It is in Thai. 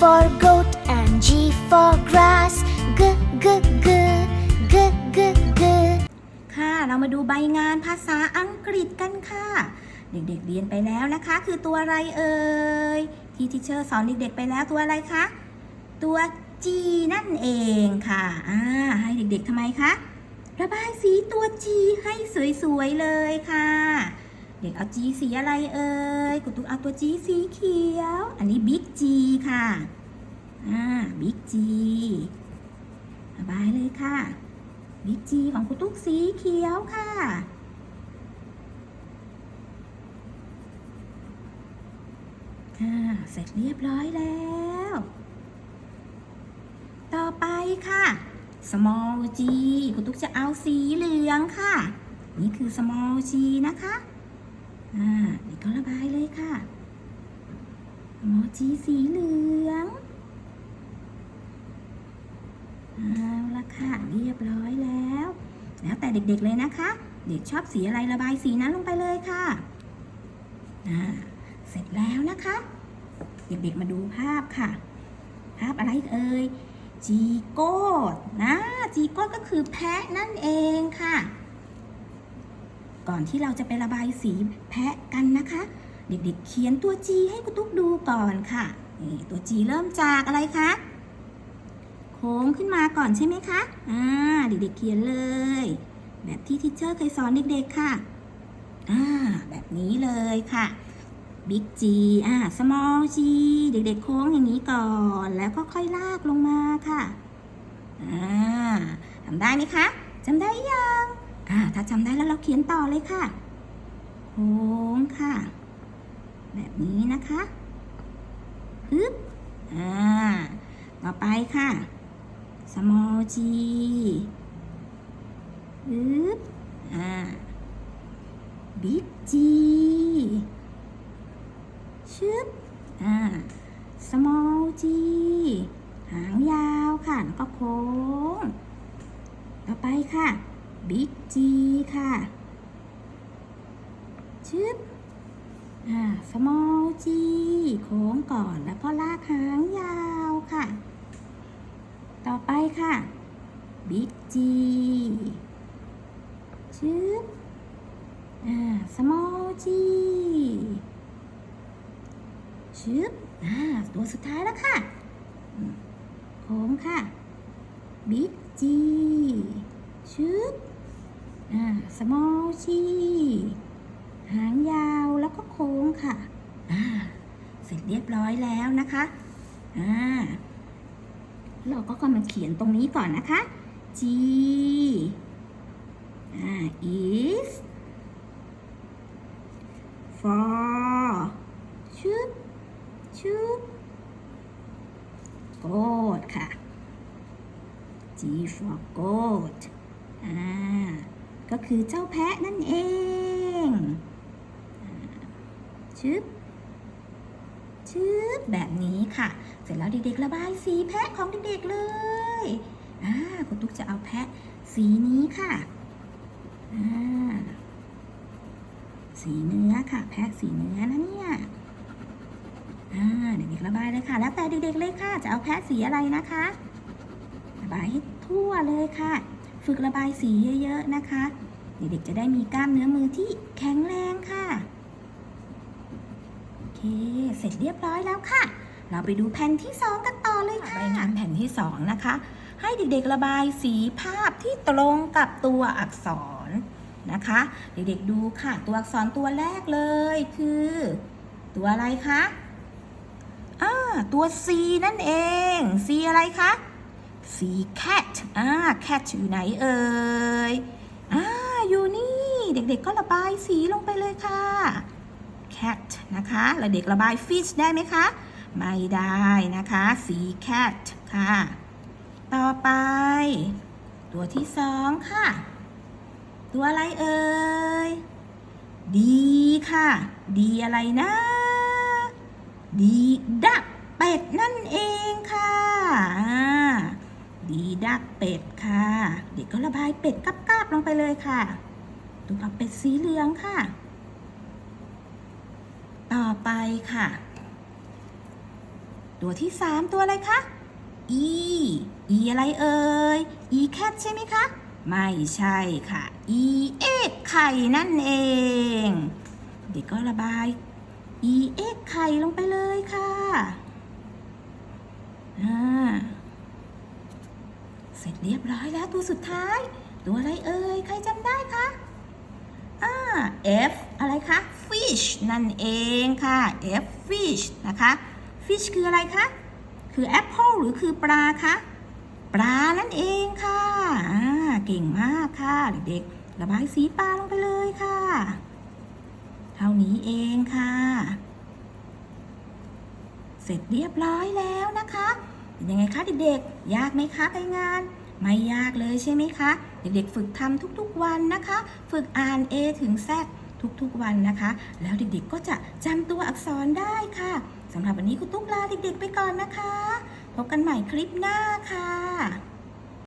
for goat and G for grass. G g g g g g. ค่ะ เรามาดูใบงานภาษาอังกฤษกันค่ะ เด็กๆเรียนไปแล้วนะคะ คือตัวอะไรเอ่ย ที่ทิเชอร์สอนเด็กๆไปแล้วตัวอะไรคะ ตัว G นั่นเองค่ะ อ่า ให้เด็กๆทำไมคะ ระบายสีตัว G ให้สวยๆเลยค่ะ เด็กเอา G สีอะไรเอ่ยกุตุ๊กเอาตัว G สีเขียว อันนี้ Big G ค่ะ อ่า Big G ระบายเลยค่ะ บิ๊กจีของคุณตุ๊กสีเขียวค่ะค่ะเสร็จเรียบร้อยแล้ว ต่อไปค่ะ small g คุณตุ๊กจะเอาสีเหลืองค่ะ นี่คือ small g นะคะ อ่าเด็กก็ระบายเลยค่ะ small g สีเหลืองเอาละค่ะเรียบร้อยแล้ว แล้วแต่เด็กๆเลยนะคะ เด็กชอบสีอะไรระบายสีนั้นลงไปเลยค่ะอ่าเสร็จแล้วนะคะ เด็กๆมาดูภาพค่ะ ภาพอะไรเอ่ยจีโก้นะจีโก้ก็คือแพะนั่นเองค่ะ ก่อนที่เราจะไประบายสีแพะกันนะคะ เด็กๆเขียนตัวจีให้คุณตุ๊กดูก่อนค่ะ นี่ตัวจีเริ่มจากอะไรคะ โค้งขึ้นมาก่อนใช่ไหมคะ อ่า เด็กๆเขียนเลย แบบที่ทิชเชอร์เคยสอนเด็กๆค่ะ อ่า แบบนี้เลยค่ะ Big G อ่า Small G เด็กๆโค้งอย่างนี้ก่อน แล้วก็ค่อยลากลงมาค่ะ อ่าทำได้ไหมคะจำได้ยัง อ่า ถ้าจำได้แล้วเราเขียนต่อเลยค่ะ โค้งค่ะ แบบนี้นะคะฮึบอ่า ต่อไปค่ะ small g อึ๊บอ่า big G ชึบอ่า small g หางยาวค่ะ แล้วก็โค้ง ต่อไปค่ะ big G ค่ะ ชึบ อ่า small g โค้งก่อนแล้วก็ลากหางยาวค่ะ ต่อไปค่ะ big G ชึบอ่า small g ชึบอ่า ตัวสุดท้ายแล้วค่ะ โค้งค่ะ big G ชึบอ่า small g หางยาวแล้วก็โค้งค่ะอ่าเสร็จเรียบร้อยแล้วนะคะอ่าเราก็กำลังเขียนตรงนี้ก่อนนะคะ G อ่า is for ชึบชึบ goat ค่ะ G for goat อ่า ก็คือเจ้าแพะนั่นเอง ชึบชึบแบบนี้ค่ะ เสร็จแล้วเด็กๆระบายสีแพะของเด็กๆเลยอ่าคุณตุ๊กจะเอาแพะสีนี้ค่ะอ่าสีเนื้อค่ะ แพะสีเนื้อนะเนี่ยอ่าเด็กๆระบายเลยค่ะ แล้วแต่เด็กๆเลยค่ะ จะเอาแพะสีอะไรนะคะ ระบายให้ทั่วเลยค่ะ ฝึกระบายสีเยอะๆนะคะ เด็กๆจะได้มีกล้ามเนื้อมือที่แข็งแรงค่ะ เค เสร็จเรียบร้อยแล้วค่ะ เราไปดูแผ่นที่ 2 กันต่อเลยค่ะใบงานแผ่นที่ 2 นะคะ ให้เด็กๆระบายสีภาพที่ตรงกับตัวอักษรนะคะ เด็กๆดูค่ะ ตัวอักษรตัวแรกเลยคือ ตัวอะไรคะอ่าตัว C นั่นเอง C อะไรคะ C cat อ่า cat อยู่ไหนเอ่ยอ่าอยู่นี่ เด็กๆก็ระบายสีลงไปเลยค่ะ cat นะคะ แล้วเด็กระบาย fish ได้ไหมคะ ไม่ได้นะคะ สี cat ค่ะ ต่อไป ตัวที่สองค่ะ ตัวอะไรเอ่ย ดีค่ะ ดีอะไรนะ ดีดักเป็ดนั่นเองค่ะดีดักเป็ดค่ะ เด็กก็ระบายเป็ดกาบๆลงไปเลยค่ะตัวเอาเป็ดสีเหลืองค่ะ ไปค่ะ ตัวที่สามตัวอะไรคะ e e อะไรเอ่ย e cat ใช่ไหมคะ ไม่ใช่ค่ะ e เอกไข่นั่นเอง เด็กก็ระบาย e เอกไข่ลงไปเลยค่ะอ่าเสร็จเรียบร้อยแล้วตัวสุดท้าย ตัวอะไรเอ่ย ใครจำได้คะอ่า F อะไรคะ fish นั่นเองค่ะ F fish นะคะ fish คืออะไรคะ คือ apple หรือคือปลาคะ ปลานั่นเองค่ะอ่าเก่งมากค่ะเด็กๆ ระบายสีปลาลงไปเลยค่ะ เท่านี้เองค่ะ เสร็จเรียบร้อยแล้วนะคะเป็นยังไงคะเด็กๆ ยากไหมคะไปงาน ไม่ยากเลยใช่ไหมคะ เด็กๆ ฝึกทำทุกๆวันนะคะ ฝึกอ่าน A ถึง Z ทุกๆวันนะคะ แล้วเด็กๆก็จะจำตัวอักษรได้ค่ะสำหรับวันนี้คุณตุ๊กลาเด็กๆไปก่อนนะคะ พบกันใหม่คลิปหน้าค่ะ